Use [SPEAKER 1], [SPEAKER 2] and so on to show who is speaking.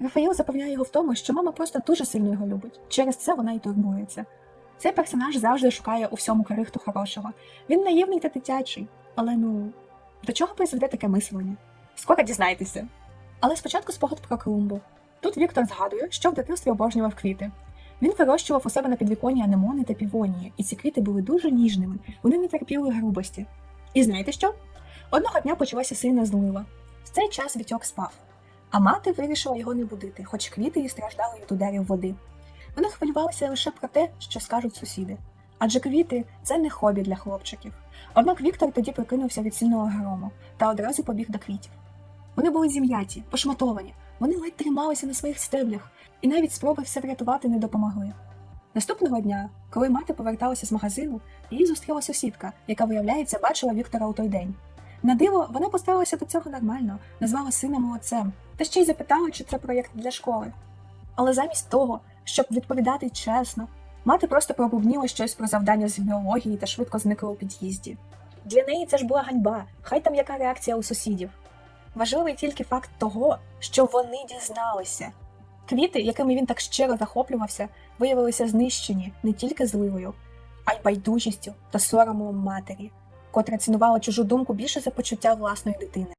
[SPEAKER 1] Рафаїл запевняє його в тому, що мама просто дуже сильно його любить. Через це вона й турбується. Цей персонаж завжди шукає у всьому крихту хорошого. Він наївний та дитячий, але ну до чого призведе таке мислення? Скоро дізнаєтеся. Але спочатку спогад про клумбу. Тут Віктор згадує, що в дитинстві обожнював квіти. Він вирощував у себе на підвіконні анемони та півонії, і ці квіти були дуже ніжними, вони не терпіли грубості. І знаєте що? Одного дня почалася сильна злива. В цей час Вітьок спав, а мати вирішила його не будити, хоч квіти і страждали від ударів води. Вони хвилювалися лише про те, що скажуть сусіди. Адже квіти це не хобі для хлопчиків. Однак Віктор тоді прокинувся від сильного грому та одразу побіг до квітів. Вони були зім'яті, пошматовані, вони ледь трималися на своїх стеблях, і навіть спроби все врятувати не допомогли. Наступного дня, коли мати поверталася з магазину, її зустріла сусідка, яка, виявляється, бачила Віктора у той день. На диво, вона поставилася до цього нормально, назвала сина молодцем, та ще й запитала, чи це проєкт для школи. Але замість того, щоб відповідати чесно, мати просто пробубніла щось про завдання з біології та швидко зникла у під'їзді. Для неї це ж була ганьба, хай там яка реакція у сусідів. Важливий тільки факт того, що вони дізналися. Квіти, якими він так щиро захоплювався, виявилися знищені не тільки зливою, а й байдужістю та соромом матері, котра цінувала чужу думку більше за почуття власної дитини.